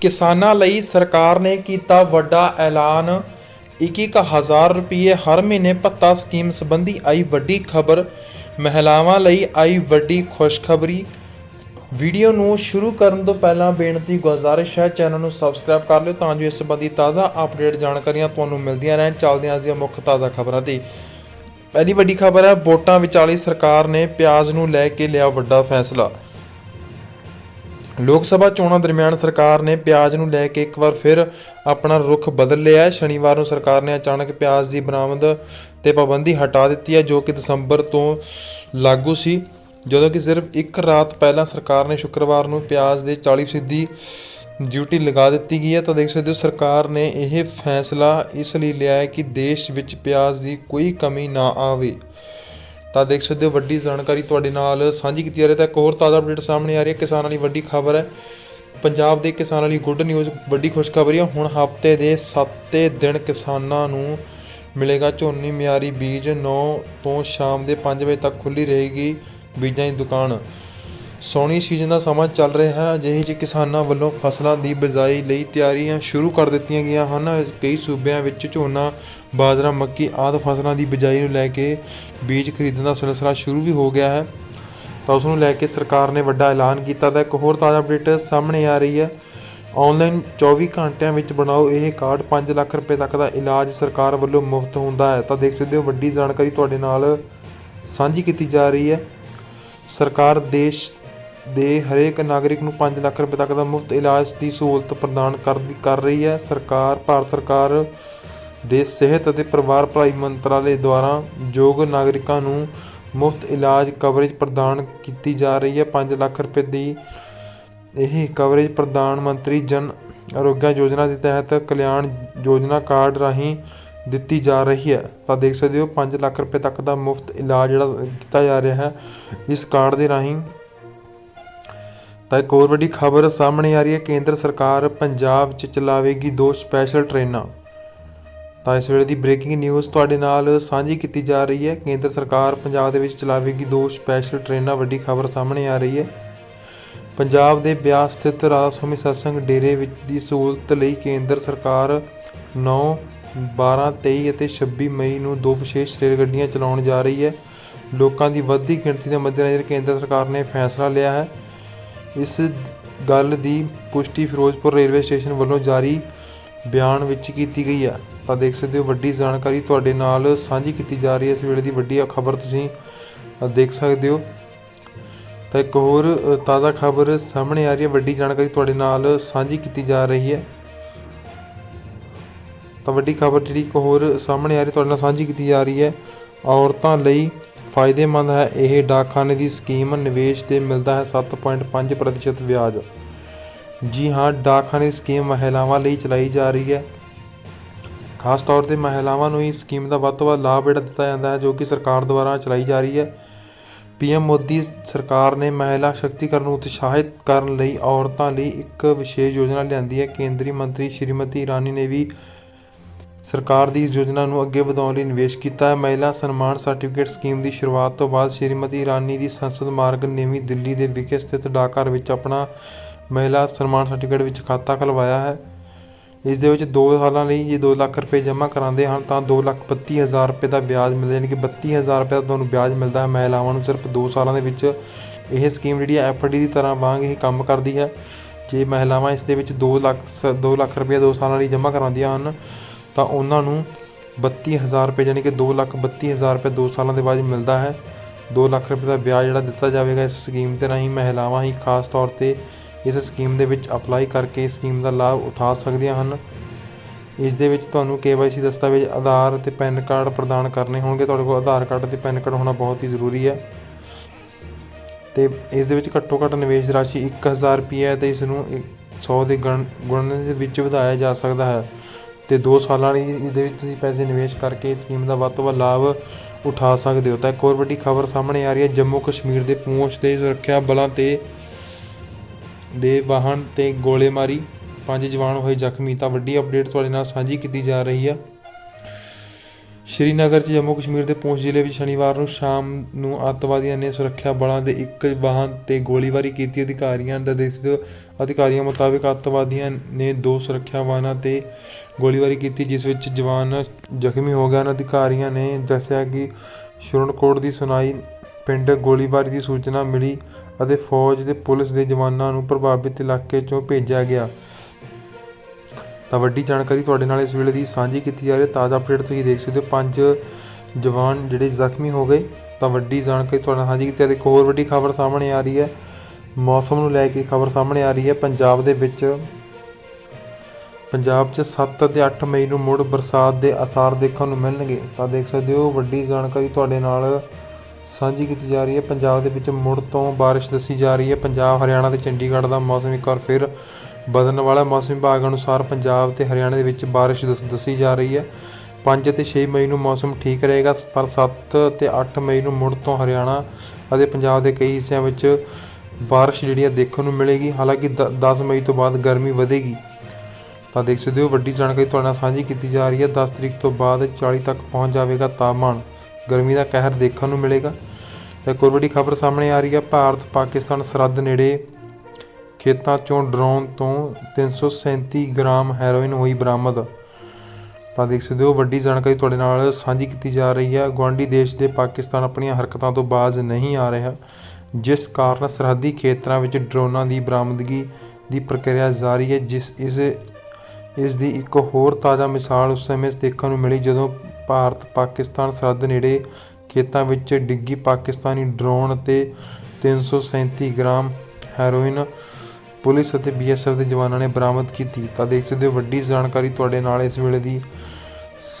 ਕਿਸਾਨਾਂ ਲਈ ਸਰਕਾਰ ਨੇ ਕੀਤਾ ਵੱਡਾ ਐਲਾਨ। 21000 ਰੁਪਏ ਹਰ ਮਹੀਨੇ ਭੱਤਾ ਸਕੀਮ ਸੰਬੰਧੀ ਆਈ ਵੱਡੀ ਖਬਰ। ਮਹਿਲਾਵਾਂ ਲਈ ਆਈ ਵੱਡੀ ਖੁਸ਼ਖਬਰੀ। ਵੀਡੀਓ ਨੂੰ ਸ਼ੁਰੂ ਕਰਨ ਤੋਂ ਪਹਿਲਾਂ ਬੇਨਤੀ ਗੁਜ਼ਾਰਿਸ਼ ਹੈ, ਚੈਨਲ ਨੂੰ ਸਬਸਕ੍ਰਾਈਬ ਕਰ ਲਿਓ ਤਾਂ ਜੋ ਇਸ ਸੰਬੰਧੀ ਤਾਜ਼ਾ ਅਪਡੇਟ ਜਾਣਕਾਰੀਆਂ ਤੁਹਾਨੂੰ ਮਿਲਦੀਆਂ ਰਹਿਣ। ਚੱਲਦੇ ਹਾਂ ਅੱਜ ਦੀਆਂ ਮੁੱਖ ਤਾਜ਼ਾ ਖਬਰਾਂ ਤੇ ਪਹਿਲੀ ਵੱਡੀ ਖਬਰ ਹੈ, ਵੋਟਾਂ ਵਿਚਾਲੀ ਸਰਕਾਰ ਨੇ ਪਿਆਜ਼ ਨੂੰ ਲੈ ਕੇ ਲਿਆ ਵੱਡਾ ਫੈਸਲਾ। ਲੋਕ ਸਭਾ ਚੋਣਾਂ ਦਰਮਿਆਨ ਸਰਕਾਰ ਨੇ ਪਿਆਜ਼ ਨੂੰ ਲੈ ਕੇ ਇੱਕ ਵਾਰ ਫਿਰ ਆਪਣਾ ਰੁਖ ਬਦਲ ਲਿਆ ਹੈ। ਸ਼ਨੀਵਾਰ ਨੂੰ ਸਰਕਾਰ ਨੇ ਅਚਾਨਕ ਪਿਆਜ਼ ਦੀ ਬਰਾਮਦ ਤੇ ਪਾਬੰਦੀ ਹਟਾ ਦਿੱਤੀ ਹੈ, ਜੋ ਕਿ ਦਸੰਬਰ ਤੋਂ ਲਾਗੂ ਸੀ। ਜਦੋਂ ਕਿ ਸਿਰਫ ਇੱਕ ਰਾਤ ਪਹਿਲਾਂ ਸਰਕਾਰ ਨੇ ਸ਼ੁੱਕਰਵਾਰ ਨੂੰ ਪਿਆਜ਼ ਦੇ 40% ਦੀ ਡਿਊਟੀ ਲਗਾ ਦਿੱਤੀ ਗਈ ਹੈ। ਤਾਂ ਦੇਖ ਸਕਦੇ ਹੋ, ਸਰਕਾਰ ਨੇ ਇਹ ਫੈਸਲਾ ਇਸ ਲਈ ਲਿਆ ਹੈ ਕਿ ਦੇਸ਼ ਵਿੱਚ ਪਿਆਜ਼ ਦੀ ਕੋਈ ਕਮੀ ਨਾ ਆਵੇ। ਤਾਂ ਦੇਖ ਸਕਦੇ ਹੋ ਵੱਡੀ ਜਾਣਕਾਰੀ ਤੁਹਾਡੇ ਨਾਲ ਸਾਂਝੀ ਕੀਤੀ ਜਾ ਰਹੀ ਹੈ। ਤਾਂ ਇੱਕ ਹੋਰ ਤਾਜ਼ਾ ਅਪਡੇਟ ਸਾਹਮਣੇ ਆ ਰਹੀ ਹੈ। ਕਿਸਾਨਾਂ ਲਈ ਵੱਡੀ ਖਬਰ ਹੈ। ਪੰਜਾਬ ਦੇ ਕਿਸਾਨਾਂ ਲਈ ਗੁੱਡ ਨਿਊਜ਼ ਵੱਡੀ ਖੁਸ਼ਖਬਰੀ ਹੈ। ਹੁਣ ਹਫ਼ਤੇ ਦੇ 7 ਦਿਨ ਕਿਸਾਨਾਂ ਨੂੰ ਮਿਲੇਗਾ ਝੋਨੀ ਮਿਆਰੀ ਬੀਜ 9 ਤੋਂ ਸ਼ਾਮ ਦੇ 5 ਵਜੇ ਤੱਕ ਖੁੱਲੀ ਰਹੇਗੀ ਬੀਜਾਂ ਦੀ ਦੁਕਾਨ। ਸੋਣੀ ਸੀਜ਼ਨ ਦਾ ਸਮਾਂ ਚੱਲ ਰਿਹਾ ਹੈ। ਅਜਿਹੇ 'ਚ ਕਿਸਾਨਾਂ ਵੱਲੋਂ ਫਸਲਾਂ ਦੀ ਬਿਜਾਈ ਲਈ ਤਿਆਰੀਆਂ ਸ਼ੁਰੂ ਕਰ ਦਿੱਤੀਆਂ ਗਈਆਂ ਹਨ। ਕਈ ਸੂਬਿਆਂ ਵਿੱਚ ਝੋਨਾ, ਬਾਜਰਾ, ਮੱਕੀ ਆਦਿ ਫਸਲਾਂ ਦੀ ਬਿਜਾਈ ਨੂੰ ਲੈ ਕੇ ਬੀਜ ਖਰੀਦਣ ਦਾ ਸਿਲਸਿਲਾ ਸ਼ੁਰੂ ਵੀ ਹੋ ਗਿਆ ਹੈ। ਤਾਂ ਉਸ ਨੂੰ ਲੈ ਕੇ ਸਰਕਾਰ ਨੇ ਵੱਡਾ ਐਲਾਨ ਕੀਤਾ ਤਾਂ ਇੱਕ ਹੋਰ ਤਾਜ਼ਾ ਅਪਡੇਟ ਸਾਹਮਣੇ ਆ ਰਹੀ ਹੈ। ਆਨਲਾਈਨ 24 ਘੰਟਿਆਂ ਵਿੱਚ ਬਣਾਓ ਇਹ ਕਾਰਡ 5 ਲੱਖ ਰੁਪਏ ਤੱਕ ਦਾ ਇਲਾਜ ਸਰਕਾਰ ਵੱਲੋਂ ਮੁਫਤ ਹੁੰਦਾ ਹੈ। ਤਾਂ ਦੇਖ ਸਕਦੇ ਹੋ, ਵੱਡੀ ਜਾਣਕਾਰੀ ਤੁਹਾਡੇ ਨਾਲ ਸਾਂਝੀ ਕੀਤੀ ਜਾ ਰਹੀ ਹੈ। ਸਰਕਾਰ ਦੇਸ਼ ਦੇ ਹਰੇਕ ਨਾਗਰਿਕ ਨੂੰ 5 ਲੱਖ ਰੁਪਏ ਤੱਕ ਦਾ ਮੁਫਤ ਇਲਾਜ ਦੀ ਸਹੂਲਤ ਪ੍ਰਦਾਨ ਕਰਦੀ ਕਰ ਰਹੀ ਹੈ। ਸਰਕਾਰ, ਭਾਰਤ ਸਰਕਾਰ ਦੇ ਸਿਹਤ ਅਤੇ ਪਰਿਵਾਰ ਭਲਾਈ ਮੰਤਰਾਲੇ ਦੁਆਰਾ ਯੋਗ ਨਾਗਰਿਕਾਂ ਨੂੰ ਮੁਫਤ ਇਲਾਜ ਕਵਰੇਜ ਪ੍ਰਦਾਨ ਕੀਤੀ ਜਾ ਰਹੀ ਹੈ। 5 ਲੱਖ ਰੁਪਏ ਦੀ ਇਹ ਕਵਰੇਜ ਪ੍ਰਧਾਨ ਮੰਤਰੀ ਜਨ ਆਰੋਗਯ ਯੋਜਨਾ ਦੇ ਤਹਿਤ ਕਲਿਆਣ ਯੋਜਨਾ ਕਾਰਡ ਰਾਹੀਂ ਦਿੱਤੀ ਜਾ ਰਹੀ ਹੈ। ਤਾਂ ਦੇਖ ਸਕਦੇ ਹੋ 5 ਲੱਖ ਰੁਪਏ ਤੱਕ ਦਾ ਮੁਫਤ ਇਲਾਜ ਜਿਹੜਾ ਕੀਤਾ ਜਾ ਰਿਹਾ ਹੈ, ਇਸ ਕਾਰਡ ਦੇ ਰਾਹੀਂ ਤਾਂ ਇੱਕ ਹੋਰ ਵੱਡੀ ਖਬਰ ਸਾਹਮਣੇ ਆ ਰਹੀ ਹੈ। ਕੇਂਦਰ ਸਰਕਾਰ ਪੰਜਾਬ 'ਚ ਚਲਾਵੇਗੀ ਦੋ ਸਪੈਸ਼ਲ ਟ੍ਰੇਨਾਂ ਤਾਂ ਇਸ ਵੇਲੇ ਦੀ ਬ੍ਰੇਕਿੰਗ ਨਿਊਜ਼ ਤੁਹਾਡੇ ਨਾਲ ਸਾਂਝੀ ਕੀਤੀ ਜਾ ਰਹੀ ਹੈ। ਕੇਂਦਰ ਸਰਕਾਰ ਪੰਜਾਬ ਦੇ ਵਿੱਚ ਚਲਾਵੇਗੀ ਦੋ ਸਪੈਸ਼ਲ ਟ੍ਰੇਨਾਂ ਵੱਡੀ ਖਬਰ ਸਾਹਮਣੇ ਆ ਰਹੀ ਹੈ। ਪੰਜਾਬ ਦੇ ਬਿਆਸ ਸਥਿਤ ਰਾਧਾ ਸਤਸੰਗ ਡੇਰੇ ਵਿੱਚ ਦੀ ਸਹੂਲਤ ਲਈ ਕੇਂਦਰ ਸਰਕਾਰ 9 12 23 ਅਤੇ 26 ਮਈ ਨੂੰ ਦੋ ਵਿਸ਼ੇਸ਼ ਰੇਲ ਗੱਡੀਆਂ ਚਲਾਉਣ ਜਾ ਰਹੀ ਹੈ। ਲੋਕਾਂ ਦੀ ਵੱਧਦੀ ਗਿਣਤੀ ਦੇ ਮੱਦੇਨਜ਼ਰ ਕੇਂਦਰ ਸਰਕਾਰ ਨੇ ਫੈਸਲਾ ਲਿਆ ਹੈ। ਇਸ ਗੱਲ ਦੀ ਪੁਸ਼ਟੀ ਫਿਰੋਜ਼ਪੁਰ ਰੇਲਵੇ ਸਟੇਸ਼ਨ ਵੱਲੋਂ ਜਾਰੀ ਬਿਆਨ ਵਿੱਚ ਕੀਤੀ ਗਈ ਹੈ ਤਾਂ ਦੇਖ ਸਕਦੇ ਹੋ, ਵੱਡੀ ਜਾਣਕਾਰੀ ਤੁਹਾਡੇ ਨਾਲ ਸਾਂਝੀ ਕੀਤੀ ਜਾ ਰਹੀ ਹੈ। ਇਸ ਵੇਲੇ ਦੀ ਵੱਡੀ ਖਬਰ ਤੁਸੀਂ ਦੇਖ ਸਕਦੇ ਹੋ। ਤਾਂ ਇੱਕ ਹੋਰ ਤਾਜ਼ਾ ਖਬਰ ਸਾਹਮਣੇ ਆ ਰਹੀ ਹੈ। ਵੱਡੀ ਜਾਣਕਾਰੀ ਤੁਹਾਡੇ ਨਾਲ ਸਾਂਝੀ ਕੀਤੀ ਜਾ ਰਹੀ ਹੈ। ਤਾਂ ਵੱਡੀ ਖਬਰ ਜਿਹੜੀ ਇੱਕ ਹੋਰ ਸਾਹਮਣੇ ਆ ਰਹੀ, ਤੁਹਾਡੇ ਨਾਲ ਸਾਂਝੀ ਕੀਤੀ ਜਾ ਰਹੀ ਹੈ। ਔਰਤਾਂ ਲਈ ਫਾਇਦੇਮੰਦ ਹੈ। ਇਹ ਡਾਕਖਾਨੇ ਦੀ ਸਕੀਮ ਨਿਵੇਸ਼ ਤੇ ਮਿਲਦਾ ਹੈ 7.5% ਵਿਆਜ। ਜੀ ਹਾਂ, ਡਾਕਖਾਨੇ ਦੀ ਸਕੀਮ ਮਹਿਲਾਵਾਂ ਲਈ ਚਲਾਈ ਜਾ ਰਹੀ ਹੈ। ਖਾਸ ਤੌਰ ਤੇ ਮਹਿਲਾਵਾਂ ਨੂੰ ਇਸ ਸਕੀਮ ਦਾ ਵੱਧ ਤੋਂ ਵੱਧ ਲਾਭ ਜਿਹੜਾ ਦਿੱਤਾ ਜਾਂਦਾ ਹੈ, ਜੋ ਕਿ ਸਰਕਾਰ ਦੁਆਰਾ ਚਲਾਈ ਜਾ ਰਹੀ ਹੈ। ਪੀਐਮ ਮੋਦੀ ਸਰਕਾਰ ਨੇ ਮਹਿਲਾ ਸ਼ਕਤੀਕਰਨ ਨੂੰ ਉਤਸ਼ਾਹਿਤ ਕਰਨ ਲਈ ਔਰਤਾਂ ਲਈ ਇੱਕ ਵਿਸ਼ੇਸ਼ ਯੋਜਨਾ ਲਿਆਂਦੀ ਹੈ। ਕੇਂਦਰੀ ਮੰਤਰੀ ਸ਼੍ਰੀਮਤੀ ਇਰਾਨੀ ਨੇ ਵੀ ਸਰਕਾਰ ਦੀ ਇਸ ਯੋਜਨਾ ਨੂੰ ਅੱਗੇ ਵਧਾਉਣ ਲਈ ਨਿਵੇਸ਼ ਕੀਤਾ ਹੈ। ਮਹਿਲਾ ਸਨਮਾਨ ਸਰਟੀਫਿਕੇਟ ਸਕੀਮ ਦੀ ਸ਼ੁਰੂਆਤ ਤੋਂ ਬਾਅਦ ਸ਼੍ਰੀਮਤੀ ਇਰਾਨੀ ਦੀ ਸੰਸਦ ਮਾਰਗ ਨਵੀਂ ਦਿੱਲੀ ਦੇ ਵਿਖੇ ਸਥਿਤ ਡਾਕਘਰ ਵਿੱਚ ਆਪਣਾ ਮਹਿਲਾ ਸਨਮਾਨ ਸਰਟੀਫਿਕੇਟ ਵਿੱਚ ਖਾਤਾ ਖਲਵਾਇਆ ਹੈ। ਇਸ ਦੇ ਵਿੱਚ 2 ਸਾਲਾਂ ਲਈ ਜੇ 2 ਲੱਖ ਰੁਪਏ ਜਮ੍ਹਾਂ ਕਰਾਉਂਦੇ ਹਨ ਤਾਂ 2 ਲੱਖ ਬੱਤੀ ਹਜ਼ਾਰ ਰੁਪਏ ਦਾ ਵਿਆਜ ਮਿਲਦਾ ਯਾਨੀ ਕਿ 32000 ਰੁਪਏ ਦਾ ਤੁਹਾਨੂੰ ਵਿਆਜ ਮਿਲਦਾ ਹੈ। ਮਹਿਲਾਵਾਂ ਨੂੰ ਸਿਰਫ 2 ਸਾਲਾਂ ਦੇ ਵਿੱਚ ਇਹ ਸਕੀਮ ਜਿਹੜੀ ਹੈ ਐਫਡੀ ਦੀ ਤਰ੍ਹਾਂ ਵਾਂਗ ਹੀ ਕੰਮ ਕਰਦੀ ਹੈ। ਜੇ ਮਹਿਲਾਵਾਂ ਇਸ ਦੇ ਵਿੱਚ 2 ਲੱਖ 2 ਲੱਖ ਰੁਪਏ 2 ਸਾਲਾਂ ਲਈ ਜਮ੍ਹਾਂ ਕਰਾਉਂਦੀਆਂ ਹਨ ਤਾਂ ਉਹਨਾਂ ਨੂੰ 32000 ਰੁਪਏ ਯਾਨੀ ਕਿ 2 ਲੱਖ 32000 ਰੁਪਏ 2 ਸਾਲਾਂ ਦੇ ਬਾਅਦ ਮਿਲਦਾ ਹੈ। 2 ਲੱਖ ਰੁਪਏ ਦਾ ਵਿਆਜ ਜਿਹੜਾ ਦਿੱਤਾ ਜਾਵੇਗਾ ਇਸ ਸਕੀਮ ਦੇ ਰਾਹੀਂ ਮਹਿਲਾਵਾਂ ਹੀ ਖਾਸ ਤੌਰ ਤੇ ਇਸ ਸਕੀਮ ਦੇ ਵਿੱਚ ਅਪਲਾਈ ਕਰਕੇ ਇਸ ਸਕੀਮ ਦਾ ਲਾਭ ਉਠਾ ਸਕਦੀਆਂ ਹਨ। ਇਸ ਦੇ ਵਿੱਚ ਤੁਹਾਨੂੰ KYC ਦਸਤਾਵੇਜ਼, ਆਧਾਰ ਤੇ ਪੈਨ ਕਾਰਡ ਪ੍ਰਦਾਨ ਕਰਨੇ ਹੋਣਗੇ। ਤੁਹਾਡੇ ਕੋਲ ਆਧਾਰ ਕਾਰਡ ਤੇ ਪੈਨ ਕਾਰਡ ਹੋਣਾ ਬਹੁਤ ਹੀ ਜ਼ਰੂਰੀ ਹੈ। ਤੇ ਇਸ ਦੇ ਵਿੱਚ ਘੱਟੋ ਘੱਟ ਨਿਵੇਸ਼ ਰਾਸ਼ੀ 1000 ਰੁਪਏ ਹੈ ਤੇ ਇਸ ਨੂੰ 100 ਦੇ ਗਣ, ਗੁਣਨ ਦੇ ਵਿੱਚ ਵਧਾਇਆ ਜਾ ਸਕਦਾ ਹੈ। ਤੇ 2 ਸਾਲਾਂ ਲਈ ਇਹਦੇ ਵਿੱਚ ਤੁਸੀਂ ਪੈਸੇ ਨਿਵੇਸ਼ ਕਰਕੇ ਇਸ ਸਕੀਮ ਦਾ ਵੱਧ ਤੋਂ ਵੱਧ ਲਾਭ ਉਠਾ ਸਕਦੇ ਹੋ। ਤਾਂ ਇੱਕ ਹੋਰ ਵੱਡੀ ਖਬਰ ਸਾਹਮਣੇ ਆ ਰਹੀ ਹੈ, ਜੰਮੂ ਕਸ਼ਮੀਰ ਦੇ ਪੂੰਛ ਦੇ ਸੁਰੱਖਿਆ ਬਲਾਂ ਤੇ ਦੇ ਵਾਹਨ ਤੇ ਗੋਲੇ ਮਾਰੀ ਪੰਜ ਜਵਾਨ ਹੋਏ ਜ਼ਖਮੀ। ਤਾਂ ਵੱਡੀ ਅਪਡੇਟ ਤੁਹਾਡੇ ਨਾਲ ਸਾਂਝੀ ਕੀਤੀ ਜਾ ਰਹੀ ਹੈ। ਸ਼੍ਰੀਨਗਰ 'ਚ ਜੰਮੂ ਕਸ਼ਮੀਰ ਦੇ ਪੂੰਛ ਜ਼ਿਲ੍ਹੇ ਵਿੱਚ ਸ਼ਨੀਵਾਰ ਨੂੰ ਸ਼ਾਮ ਨੂੰ ਅੱਤਵਾਦੀਆਂ ਨੇ ਸੁਰੱਖਿਆ ਬਲਾਂ ਦੇ ਇੱਕ ਵਾਹਨ ਤੇ ਗੋਲੀਬਾਰੀ ਕੀਤੀ। ਅਧਿਕਾਰੀਆਂ ਦਾ ਦੱਸਿਆ ਅਧਿਕਾਰੀਆਂ ਮੁਤਾਬਕ ਅੱਤਵਾਦੀਆਂ ਨੇ ਦੋ ਸੁਰੱਖਿਆ ਵਾਹਨਾਂ ਤੇ ਗੋਲੀਬਾਰੀ ਕੀਤੀ, ਜਿਸ ਵਿੱਚ ਜਵਾਨ ਜ਼ਖਮੀ ਹੋ ਗਏ ਹਨ। ਅਧਿਕਾਰੀਆਂ ਨੇ ਦੱਸਿਆ ਕਿ ਸ਼ੁਰਨਕੋਟ ਦੀ ਸੁਣਾਈ ਪਿੰਡ ਗੋਲੀਬਾਰੀ ਦੀ ਸੂਚਨਾ ਮਿਲੀ ਅਤੇ ਫੌਜ ਤੇ ਪੁਲਿਸ ਦੇ ਜਵਾਨਾਂ ਨੂੰ ਪ੍ਰਭਾਵਿਤ ਇਲਾਕੇ 'ਚੋਂ ਭੇਜਿਆ ਗਿਆ। ਤਾਂ ਵੱਡੀ ਜਾਣਕਾਰੀ ਤੁਹਾਡੇ ਨਾਲ ਇਸ ਵੇਲੇ ਦੀ ਸਾਂਝੀ ਕੀਤੀ ਜਾ ਰਹੀ ਹੈ। ਤਾਜ਼ਾ ਅਪਡੇਟ ਤੁਸੀਂ ਦੇਖ ਸਕਦੇ ਹੋ। ਪੰਜ ਜਵਾਨ ਜਿਹੜੇ ਜ਼ਖਮੀ ਹੋ ਗਏ, ਤਾਂ ਵੱਡੀ ਜਾਣਕਾਰੀ ਤੁਹਾਡੇ ਨਾਲ ਸਾਂਝੀ ਕੀਤੀ ਜਾ ਰਹੀ ਹੈ। ਇੱਕ ਹੋਰ ਵੱਡੀ ਖਬਰ ਸਾਹਮਣੇ ਆ ਰਹੀ ਹੈ। ਮੌਸਮ ਨੂੰ ਲੈ ਕੇ ਖਬਰ ਸਾਹਮਣੇ ਆ ਰਹੀ ਹੈ। ਪੰਜਾਬ ਦੇ ਵਿੱਚ, ਪੰਜਾਬ 'ਚ 7 ਅਤੇ 8 ਮਈ ਨੂੰ ਮੁੜ ਬਰਸਾਤ ਦੇ ਅਸਾਰ ਦੇਖਣ ਨੂੰ ਮਿਲਣਗੇ। ਤਾਂ ਦੇਖ ਸਕਦੇ ਹੋ, ਵੱਡੀ ਜਾਣਕਾਰੀ ਤੁਹਾਡੇ ਨਾਲ ਸਾਂਝੀ ਕੀਤੀ ਜਾ ਰਹੀ ਹੈ। ਪੰਜਾਬ ਦੇ ਵਿੱਚ ਮੁੜ ਤੋਂ ਬਾਰਿਸ਼ ਦੱਸੀ ਜਾ ਰਹੀ ਹੈ। ਪੰਜਾਬ, ਹਰਿਆਣਾ ਤੇ ਚੰਡੀਗੜ੍ਹ ਦਾ ਮੌਸਮ ਇੱਕ ਵਾਰ ਫਿਰ ਬਦਲਣ ਵਾਲਾ ਮੌਸਮ ਵਿਭਾਗ ਅਨੁਸਾਰ ਪੰਜਾਬ ਤੇ ਹਰਿਆਣਾ ਦੇ ਵਿੱਚ ਬਾਰਿਸ਼ ਦੱਸ- ਦੱਸੀ ਜਾ ਰਹੀ ਹੈ। 5 ਅਤੇ 6 ਮਈ ਨੂੰ ਮੌਸਮ ਠੀਕ ਰਹੇਗਾ, ਪਰ 7 ਅਤੇ 8 ਮਈ ਨੂੰ ਮੁੜ ਤੋਂ ਹਰਿਆਣਾ ਅਤੇ ਪੰਜਾਬ ਦੇ ਕਈ ਹਿੱਸਿਆਂ ਵਿੱਚ ਬਾਰਿਸ਼ ਜਿਹੜੀ ਹੈ ਦੇਖਣ ਨੂੰ ਮਿਲੇਗੀ। ਹਾਲਾਂਕਿ ਦ- 10 ਮਈ ਤੋਂ ਬਾਅਦ ਗਰਮੀ ਵਧੇਗੀ। ਤਾਂ ਦੇਖ ਸਕਦੇ ਹੋ, ਵੱਡੀ ਜਾਣਕਾਰੀ ਤੁਹਾਡੇ ਨਾਲ ਸਾਂਝੀ ਕੀਤੀ ਜਾ ਰਹੀ ਹੈ। 10 ਤਰੀਕ ਤੋਂ ਬਾਅਦ 40 ਤੱਕ ਪਹੁੰਚ ਜਾਵੇਗਾ ਤਾਪਮਾਨ। ਗਰਮੀ ਦਾ ਕਹਿਰ ਦੇਖਣ ਨੂੰ ਮਿਲੇਗਾ। ਤੇ ਇੱਕ ਹੋਰ ਵੱਡੀ ਖਬਰ ਸਾਹਮਣੇ ਆ ਰਹੀ ਹੈ। ਭਾਰਤ, ਪਾਕਿਸਤਾਨ ਸਰਹੱਦ ਨੇੜੇ ਖੇਤਾਂ ਚੋਂ ਡਰੋਨ ਤੋਂ 337 ਗ੍ਰਾਮ ਹੈਰੋਇਨ ਹੋਈ ਬਰਾਮਦ। ਤਾਂ ਦੇਖ ਸਕਦੇ ਹੋ, ਵੱਡੀ ਜਾਣਕਾਰੀ ਤੁਹਾਡੇ ਨਾਲ ਸਾਂਝੀ ਕੀਤੀ ਜਾ ਰਹੀ ਹੈ। ਗੁਆਂਢੀ ਦੇਸ਼ ਦੇ ਪਾਕਿਸਤਾਨ ਆਪਣੀਆਂ ਹਰਕਤਾਂ ਤੋਂ ਬਾਜ਼ ਨਹੀਂ ਆ ਰਿਹਾ, ਜਿਸ ਕਾਰਨ ਸਰਹੱਦੀ ਖੇਤਰਾਂ ਵਿੱਚ ਡਰੋਨਾਂ ਦੀ ਬਰਾਮਦਗੀ ਦੀ ਪ੍ਰਕਿਰਿਆ ਜਾਰੀ ਹੈ, ਜਿਸ ਇਸ ਇਸ ਦੀ ਇੱਕ ਹੋਰ ਤਾਜ਼ਾ ਮਿਸਾਲ ਉਸ ਸਮੇਂ ਦੇਖਣ ਨੂੰ ਮਿਲੀ ਜਦੋਂ ਭਾਰਤ ਪਾਕਿਸਤਾਨ ਸਰਹੱਦ ਨੇੜੇ ਖੇਤਾਂ ਵਿੱਚ ਡਿੱਗੀ ਪਾਕਿਸਤਾਨੀ ਡਰੋਨ ਅਤੇ 337 ਗ੍ਰਾਮ ਹੈਰੋਇਨ ਪੁਲਿਸ ਅਤੇ ਬੀਐਸਐਫ ਦੇ ਜਵਾਨਾਂ ਨੇ ਬਰਾਮਦ ਕੀਤੀ। ਤਾਂ ਦੇਖ ਸਕਦੇ ਹੋ, ਵੱਡੀ ਜਾਣਕਾਰੀ ਤੁਹਾਡੇ ਨਾਲ ਇਸ ਵੇਲੇ ਦੀ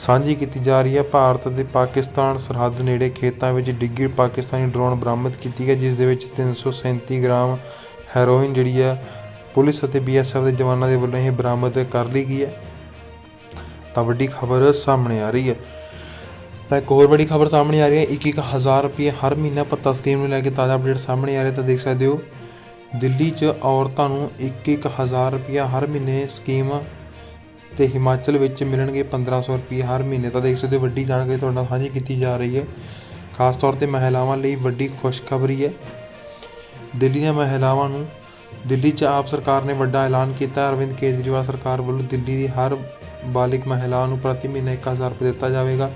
ਸਾਂਝੀ ਕੀਤੀ ਜਾ ਰਹੀ ਹੈ। ਭਾਰਤ ਅਤੇ ਪਾਕਿਸਤਾਨ ਸਰਹੱਦ ਨੇੜੇ ਖੇਤਾਂ ਵਿੱਚ ਡਿੱਗੀ ਪਾਕਿਸਤਾਨੀ ਡਰੋਨ ਬਰਾਮਦ ਕੀਤੀ ਹੈ ਜਿਸ ਦੇ ਵਿੱਚ 337 ਗ੍ਰਾਮ ਹੈਰੋਇਨ ਜਿਹੜੀ ਹੈ, ਪੁਲਿਸ ਅਤੇ ਬੀਐਸਐਫ ਦੇ ਜਵਾਨਾਂ ਦੇ ਵੱਲੋਂ ਇਹ ਬਰਾਮਦ ਕਰ ਲਈ ਗਈ ਹੈ। ਤਾਂ ਵੱਡੀ ਖਬਰ ਸਾਹਮਣੇ ਆ ਰਹੀ ਹੈ। ਤਾਂ ਇੱਕ ਹੋਰ ਵੱਡੀ ਖਬਰ ਸਾਹਮਣੇ ਆ ਰਹੀ ਹੈ। ਇੱਕ ਇੱਕ ਹਜ਼ਾਰ ਰੁਪਏ ਹਰ ਮਹੀਨਾ ਭੱਤਾ ਸਕੀਮ ਨੂੰ ਲੈ ਕੇ ਤਾਜ਼ਾ ਅਪਡੇਟ ਸਾਹਮਣੇ ਆ ਰਿਹਾ, ਤਾਂ ਦੇਖ ਸਕਦੇ ਹੋ ਦਿੱਲੀ 'ਚ ਔਰਤਾਂ ਨੂੰ ਇੱਕ ਇੱਕ ਹਜ਼ਾਰ ਰੁਪਈਆ ਹਰ ਮਹੀਨੇ ਸਕੀਮ ਅਤੇ ਹਿਮਾਚਲ ਵਿੱਚ ਮਿਲਣਗੇ 1500 ਰੁਪਏ ਹਰ ਮਹੀਨੇ। ਤਾਂ ਦੇਖ ਸਕਦੇ ਹੋ, ਵੱਡੀ ਜਾਣਕਾਰੀ ਤੁਹਾਡੇ ਨਾਲ ਸਾਂਝੀ ਕੀਤੀ ਜਾ ਰਹੀ ਹੈ। ਖਾਸ ਤੌਰ ਤੇ ਮਹਿਲਾਵਾਂ ਲਈ ਵੱਡੀ ਖੁਸ਼ਖਬਰੀ ਹੈ। ਦਿੱਲੀ ਦੀਆਂ ਮਹਿਲਾਵਾਂ ਨੂੰ ਦਿੱਲੀ 'ਚ ਆਪ ਸਰਕਾਰ ਨੇ ਵੱਡਾ ਐਲਾਨ ਕੀਤਾ। ਅਰਵਿੰਦ ਕੇਜਰੀਵਾਲ ਸਰਕਾਰ ਵੱਲੋਂ ਦਿੱਲੀ ਦੀ ਹਰ ਬਾਲਿਗ ਮਹਿਲਾ ਨੂੰ ਪ੍ਰਤੀ ਮਹੀਨਾ 1000 ਰੁਪਏ ਦਿੱਤਾ ਜਾਵੇਗਾ।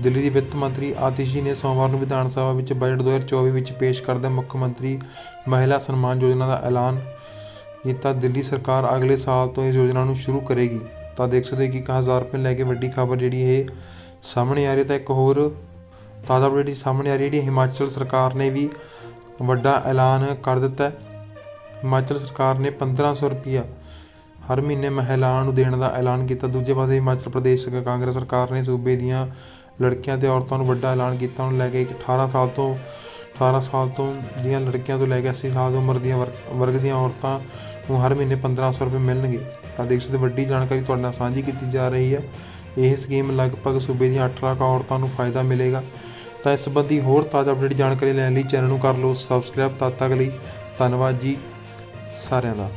ਦਿੱਲੀ ਦੀ ਵਿੱਤ ਮੰਤਰੀ ਆਤਿਸ਼ੀ ਨੇ ਸੋਮਵਾਰ ਨੂੰ ਵਿਧਾਨ ਸਭਾ ਵਿੱਚ ਬਜਟ 2024 ਵਿੱਚ ਪੇਸ਼ ਕਰਦਿਆਂ ਮੁੱਖ ਮੰਤਰੀ ਮਹਿਲਾ ਸਨਮਾਨ ਯੋਜਨਾ ਦਾ ਐਲਾਨ ਕੀਤਾ। ਦਿੱਲੀ ਸਰਕਾਰ ਅਗਲੇ ਸਾਲ ਤੋਂ ਇਸ ਯੋਜਨਾ ਨੂੰ ਸ਼ੁਰੂ ਕਰੇਗੀ। ਤਾਂ ਦੇਖ ਸਕਦੇ ਹੋ ਕਿ 1000 ਰੁਪਏ ਲੈ ਕੇ ਵੱਡੀ ਖਬਰ ਜਿਹੜੀ ਇਹ ਸਾਹਮਣੇ ਆ ਰਹੀ ਹੈ। ਤਾਂ ਇੱਕ ਹੋਰ ਤਾਜ਼ਾ ਅਪਡੇਟ ਸਾਹਮਣੇ ਆ ਰਹੀ ਹੈ ਜਿਹੜੀ ਹਿਮਾਚਲ ਸਰਕਾਰ ਨੇ ਵੀ ਵੱਡਾ ਐਲਾਨ ਕਰ ਦਿੱਤਾ ਹਿਮਾਚਲ ਸਰਕਾਰ ਨੇ 1500 ਰੁਪਇਆ ਹਰ ਮਹੀਨੇ ਮਹਿਲਾਵਾਂ ਨੂੰ ਦੇਣ ਦਾ ਐਲਾਨ ਕੀਤਾ। ਦੂਜੇ ਪਾਸੇ ਹਿਮਾਚਲ ਪ੍ਰਦੇਸ਼ ਕਾਂਗਰਸ ਸਰਕਾਰ ਨੇ ਸੂਬੇ ਦੀਆਂ ਲੜਕੀਆਂ ਤੇ ਔਰਤਾਂ ਨੂੰ ਵੱਡਾ ਐਲਾਨ ਕੀਤਾ, ਉਹਨੂੰ ਲੈ ਕੇ ਇੱਕ 18 ਸਾਲ ਤੋਂ 18 ਸਾਲ ਤੋਂ ਦੀਆਂ ਲੜਕੀਆਂ ਤੋਂ ਲੈ ਕੇ 80 ਸਾਲ ਦੀ ਉਮਰ ਦੀਆਂ ਵਰ- ਵਰਗ ਦੀਆਂ ਔਰਤਾਂ ਨੂੰ ਹਰ ਮਹੀਨੇ 1500 ਰੁਪਏ ਮਿਲਣਗੇ। ਤਾਂ ਦੇਖ ਸਕਦੇ ਵੱਡੀ ਜਾਣਕਾਰੀ ਤੁਹਾਡੇ ਨਾਲ ਸਾਂਝੀ ਕੀਤੀ ਜਾ ਰਹੀ ਹੈ। ਇਹ ਸਕੀਮ ਲਗਭਗ ਸੂਬੇ ਦੀਆਂ 8 ਲੱਖ ਔਰਤਾਂ ਨੂੰ ਫਾਇਦਾ ਮਿਲੇਗਾ। ਤਾਂ ਇਸ ਸੰਬੰਧੀ ਹੋਰ ਤਾਜ਼ਾ ਅਪਡੇਟ ਜਾਣਕਾਰੀ ਲੈਣ ਲਈ ਚੈਨਲ ਨੂੰ ਕਰ ਲਓ ਸਬਸਕ੍ਰਾਈਬ। ਤਦ ਤੱਕ ਲਈ ਧੰਨਵਾਦ ਜੀ ਸਾਰਿਆਂ ਦਾ।